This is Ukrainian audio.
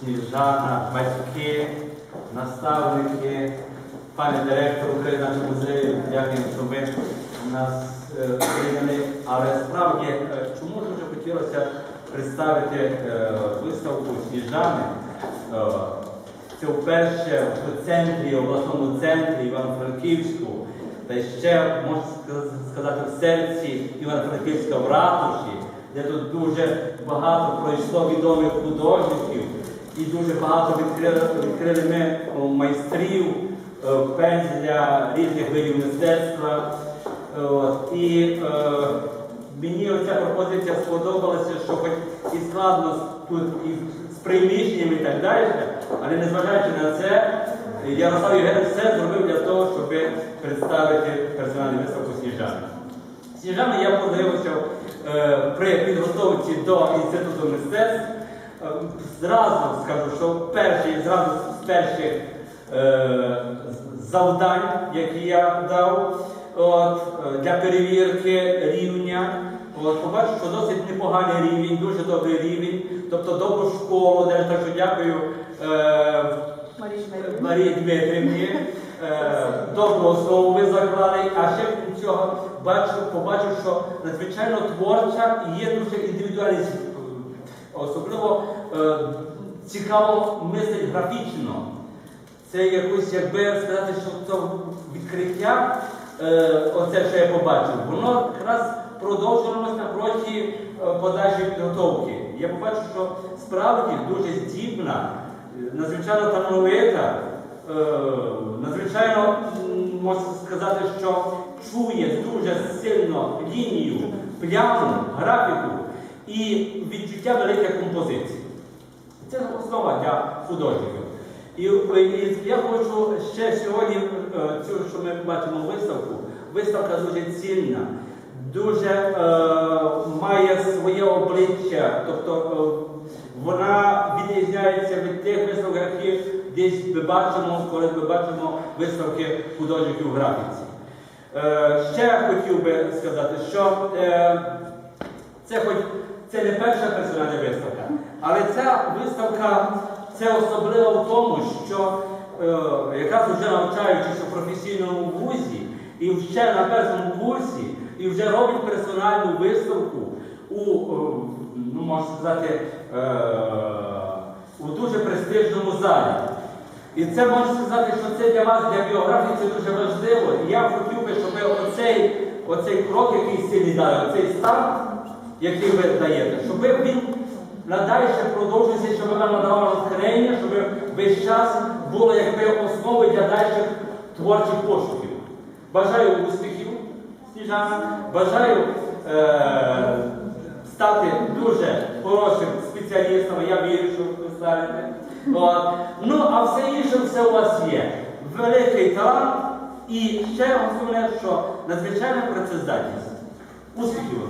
Сніжана, батьки, наставники, пане директор України нашого музею, дякуємо, що ви нас е, прийняли. Але справді, е, чому дуже хотілося представити е, виставку Сніжани? Це вперше в центрі, обласному центрі Івано-Франківську, та ще можна сказати в серці Івано-Франківська в ратуші, де тут дуже багато пройшло відомих художників і дуже багато відкрили, відкрили ми майстрів е, пензля різних видів мистецтва. Е, і е, мені оця пропозиція сподобалася, що хоч і складно тут і з приміщенням і так далі, але незважаючи на це, Ярослав Євгенович все зробив для того, щоб представити персональну виставку Сніжани. Сніжани я е, при підготовці до Інституту мистецтв. Зразу скажу, що перший, зразу з перших е, завдань, які я дав от, е, для перевірки рівня, от, побачив, що досить непоганий рівень, дуже добрий рівень, тобто добру школу, де так що дякую. Е, Марії Дмитрівні. Марії Дмитрівні. Е, Добру основу ви заклали, а ще крім цього бачу, побачив, що надзвичайно творча і є дуже індивідуальність. Особливо е, цікаво мислить графічно. Це якось, якби сказати, що це відкриття, е, оце, що я побачив, воно якраз продовжувалося на проті е, подальшої підготовки. Я побачив, що справді дуже здібна, е, надзвичайно талановита, е, надзвичайно, можна сказати, що чує дуже сильно лінію, пляму, графіку і відчуття великих композицій. Це основа для художників. І, і я хочу ще сьогодні, е, цю, що ми бачимо виставку, виставка дуже цінна, дуже е, має своє обличчя, тобто е, вона відрізняється від тих виставок, які десь ми бачимо, коли ми бачимо виставки художників в графіці. Е, ще хотів би сказати, що е, це хоч це не перша персональна виставка, але ця виставка це особливо в тому, що е, якраз вже навчаючись у професійному вузі і ще на першому курсі, і вже робить персональну виставку у, е, ну можна сказати, е, у дуже престижному залі. І це можна сказати, що це для вас, для біографії, це дуже важливо. І я хотів би, щоб оцей, оцей крок, який сильний дали, оцей старт, який ви даєте, щоб він надалі продовжувався, щоб вам надавало натхнення, щоб весь час було якби основою для дальших творчих пошуків. Бажаю успіхів, Сніжана, бажаю е, стати дуже хорошим спеціалістом, я вірю, що ви станете. Ну, а все інше все у вас є. Великий талант і ще основне, що надзвичайна працездатність. Успіхів!